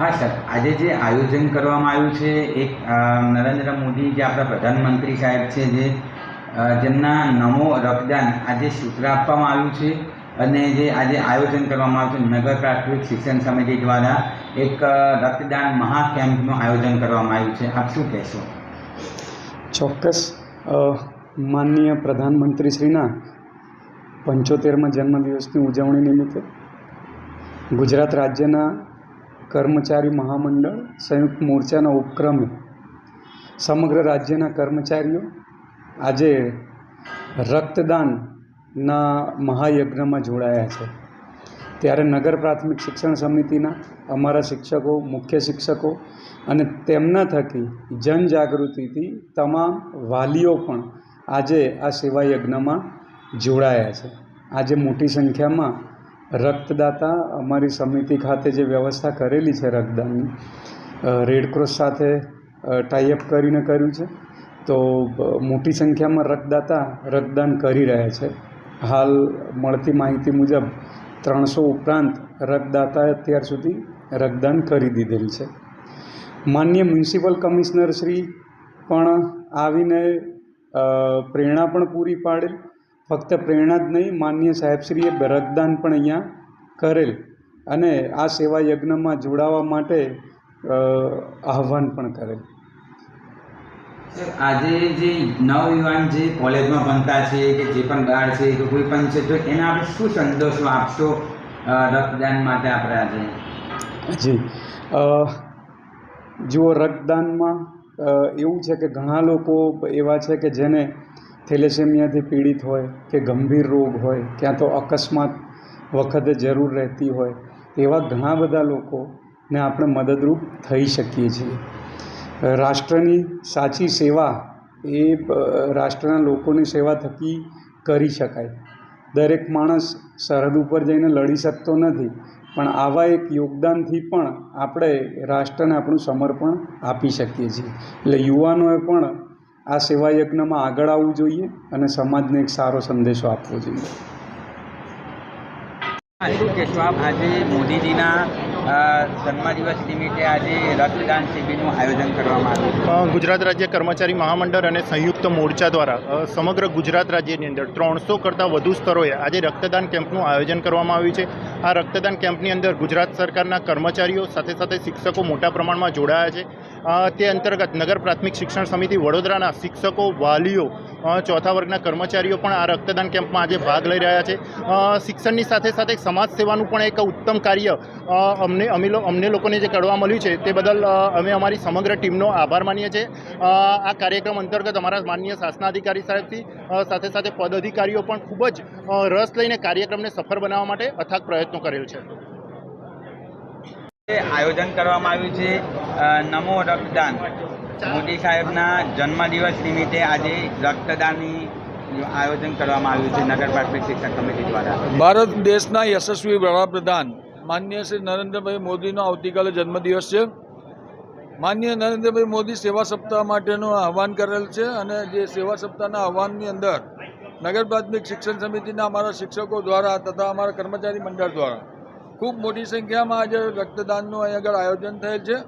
હા, સર. આજે જે આયોજન કરવામાં આવ્યું છે, એક નરેન્દ્ર મોદી જે આપણા પ્રધાનમંત્રી સાહેબ છે, જે જેમના નમો રક્તદાન આજે સૂત્ર આપવામાં આવ્યું છે અને જે આજે આયોજન કરવામાં આવ્યું છે, નગર પ્રાથમિક શિક્ષણ સમિતિ દ્વારા એક રક્તદાન મહાકેમ્પનું આયોજન કરવામાં આવ્યું છે. આપ શું કહેશો? ચોક્કસ. માનનીય પ્રધાનમંત્રીશ્રીના પંચોતેરમાં જન્મદિવસની ઉજવણી નિમિત્તે ગુજરાત રાજ્યના કર્મચારી મહામંડળ સંયુક્ત મોરચાના ઉપક્રમે સમગ્ર રાજ્યના કર્મચારીઓ આજે રક્તદાનના મહાયજ્ઞમાં જોડાયા છે. ત્યારે નગર પ્રાથમિક શિક્ષણ સમિતિના અમારા શિક્ષકો, મુખ્ય શિક્ષકો અને તેમના થકી જનજાગૃતિથી તમામ વાલીઓ પણ આજે આ સેવાયજ્ઞમાં જોડાયા છે. આજે મોટી સંખ્યામાં રક્તદાતા અમારી સમિતિ ખાતે જે વ્યવસ્થા કરેલી છે રક્તદાનની રેડક્રોસ સાથે ટાઈઅપ કરીને કર્યું છે. તો મોટી સંખ્યામાં રક્તદાતા રક્તદાન કરી રહ્યા છે. હાલ મળતી માહિતી મુજબ ત્રણસો ઉપરાંત રક્તદાતાએ અત્યાર સુધી રક્તદાન કરી દીધેલ છે. માન્ય મ્યુનિસિપલ કમિશનર શ્રી પણ આવીને પ્રેરણા પણ પૂરી પાડેલ. ફક્ત પ્રેરણા જ નહીં માન્ય સાહેબશ્રીએ રક્તદાન પણ અહીંયા કરેલ અને આ સેવા યજ્ઞમાં જોડાવા માટે આહ્વાન પણ કરેલ. આજે જે નવયુવાન જે કોલેજમાં ભણતા છે કે જે પણ બાળ છે કે કોઈ પણ છે તો એને આપણે શું સંદેશો આપશો રક્તદાન માટે આપણે આજે? જી. જુઓ રક્તદાનમાં એવું છે કે ઘણા લોકો એવા છે કે જેને થેલેસેમિયાથી પીડિત હોય કે ગંભીર રોગ હોય, ક્યાં તો અકસ્માત વખતે જરૂર રહેતી હોય, એવા ઘણા બધા લોકોને આપણે મદદરૂપ થઈ શકીએ છીએ. રાષ્ટ્રની સાચી સેવા એ રાષ્ટ્રના લોકોની સેવા થકી કરી શકાય. દરેક માણસ સરહદ ઉપર જઈને લડી શકતો નથી, પણ આવા એક યોગદાનથી પણ આપણે રાષ્ટ્રને આપણું સમર્પણ આપી શકીએ છીએ. એટલે યુવાનોએ પણ આ સેવા યજ્ઞમાં આગળ આવવું જોઈએ અને સમાજને એક સારો સંદેશો આપવો જોઈએ. શું આજે મોદીજીના જન્મદિવસ નિમિત્તે આજે રક્તદાન શિબિરનું આયોજન કરવામાં આવ્યું ગુજરાત રાજ્ય કર્મચારી મહામંડળ અને સંયુક્ત મોરચા દ્વારા સમગ્ર ગુજરાત રાજ્યની અંદર ત્રણસો કરતાં વધુ સ્તરોએ આજે રક્તદાન કેમ્પનું આયોજન કરવામાં આવ્યું છે. આ રક્તદાન કેમ્પની અંદર ગુજરાત સરકારના કર્મચારીઓ સાથે સાથે શિક્ષકો મોટા પ્રમાણમાં જોડાયા છે. તે અંતર્ગત નગર પ્રાથમિક શિક્ષણ સમિતિ વડોદરાના શિક્ષકો, વાલીઓ ચોથા વર્ગના કર્મચારીઓ પણ આ રક્તદાન કેમ્પમાં આજે ભાગ લઈ રહ્યા છે. શિક્ષણની સાથે સાથે સમાજ સેવાનું પણ એક ઉત્તમ કાર્ય અમને અમે અમને લોકોને જે કરવા મળ્યું છે તે બદલ અમે અમારી સમગ્ર ટીમનો આભાર માનીએ છીએ. આ કાર્યક્રમ અંતર્ગત અમારા માનનીય શાસનાધિકારી સાહેબથી સાથે સાથે પદ અધિકારીઓ પણ ખૂબ જ રસ લઈને કાર્યક્રમને સફળ બનાવવા માટે અથાગ પ્રયત્નો કરેલ છે. આયોજન કરવામાં આવ્યું છે નમો રક્તદાન. મોદી સાહેબના જન્મદિવસ નિમિત્તે આજે રક્તદાનની આયોજન કરવામાં આવ્યું છે નગર પ્રાથમિક શિક્ષણ કમિટી દ્વારા. ભારત દેશના યશસ્વી વડાપ્રધાન માન્ય શ્રી નરેન્દ્રભાઈ મોદીનો આવતીકાલે જન્મદિવસ છે. માન્ય નરેન્દ્રભાઈ મોદી સેવા સપ્તાહ માટેનું આહવાન કરેલ છે અને જે સેવા સપ્તાહના આહવાનની અંદર નગર પ્રાથમિક શિક્ષણ સમિતિના અમારા શિક્ષકો દ્વારા તથા અમારા કર્મચારી મંડળ દ્વારા ખૂબ મોટી સંખ્યામાં આજે રક્તદાનનું અહીં આગળ આયોજન થયેલ છે.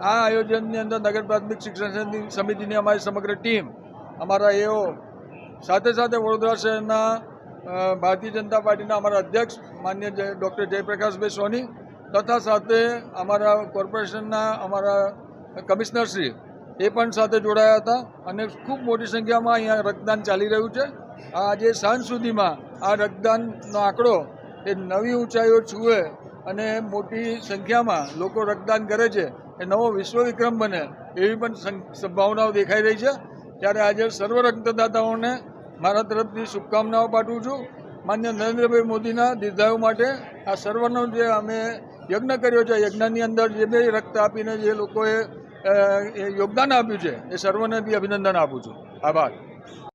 આ આયોજનની અંદર નગર પ્રાથમિક શિક્ષણ સમિતિ- સમિતિની અમારી સમગ્ર ટીમ અમારા એઓ, સાથે સાથે વડોદરા શહેરના ભારતીય જનતા પાર્ટીના અમારા અધ્યક્ષ માન્ય ડૉક્ટર જયપ્રકાશભાઈ સોની તથા સાથે અમારા કોર્પોરેશનના અમારા કમિશનરશ્રી એ પણ સાથે જોડાયા હતા અને ખૂબ મોટી સંખ્યામાં અહીંયા રક્તદાન ચાલી રહ્યું છે. આજે સાંજ સુધીમાં આ રક્તદાનનો આંકડો એ નવી ઊંચાઈઓ છૂએ અને મોટી સંખ્યામાં લોકો રક્તદાન કરે છે. એ નવો વિશ્વ વિક્રમ બને એવી પણ સંભાવનાઓ દેખાઈ રહી છે. ત્યારે આજે સર્વ રક્તદાતાઓને મારા તરફથી શુભકામનાઓ પાઠવું છું. માન્ય નરેન્દ્રભાઈ મોદીના દીર્ઘાયુ માટે આ સર્વનો જે અમે યજ્ઞ કર્યો છે, યજ્ઞની અંદર જે બે રક્ત આપીને જે લોકોએ યોગદાન આપ્યું છે, એ સર્વને બી અભિનંદન આપું છું. આભાર.